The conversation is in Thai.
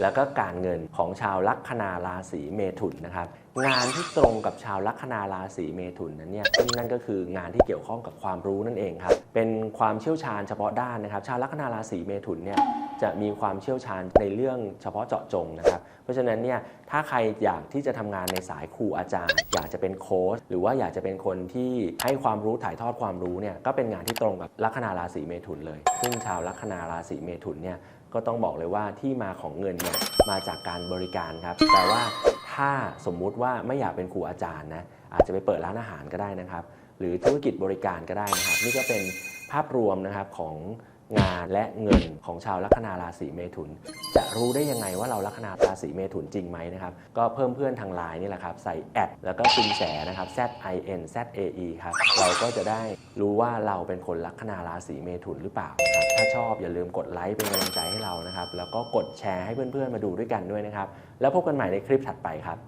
แล้วก็การเงินของชาวลัคนาราศีเมถุนนะครับงานที่ตรงกับชาวลัคนาราศีเมถุนนั้นเนี่ยซึ่งนั่นก็คืองานที่เกี่ยวข้องกับความรู้นั่นเองครับเป็นความเชี่ยวชาญเฉพาะด้านนะครับชาวลัคนาราศีเมถุนเนี่ยจะมีความเชี่ยวชาญในเรื่องเฉพาะเจาะจงนะครับเพราะฉะนั้นเนี่ยถ้าใครอยากที่จะทำงานในสายครูอาจารย์ อยากจะเป็นโค้ชหรือว่าอยากจะเป็นคนที่ให้ความรู้ถ่ายทอดความรู้เนี่ยก็เป็นงานที่ตรงกับลัคนาราศีเมถุนเลย ซึ่งชาวลัคนาราศีเมถุนเนี่ยก็ต้องบอกเลยว่าที่มาของเงินเนี่ยมาจากการบริการครับ แต่ว่าถ้าสมมุติว่าไม่อยากเป็นครูอาจารย์นะอาจจะไปเปิดร้านอาหารก็ได้นะครับ หรือธุรกิจบริการก็ได้นะครับ นี่ก็เป็นภาพรวมนะครับของ งานและเงินของชาวลัคนาราศีเมถุน จะรู้ได้ยังไงว่าเราลัคนาราศีเมถุนจริงไหมนะครับก็เพิ่มเพื่อนทางไลน์นี่แหละครับใส่แอดแล้วก็ซินแสนะครับ Z I N Z A E ครับเราก็จะได้รู้ว่าเราเป็นคนลัคนาราศีเมถุนหรือเปล่าครับถ้าชอบอย่าลืมกดไลค์เป็นกำลังใจให้เรานะครับแล้วก็กดแชร์ให้เพื่อนๆมาดูด้วยกันด้วยนะครับแล้วพบกันใหม่ในคลิปถัดไปครับ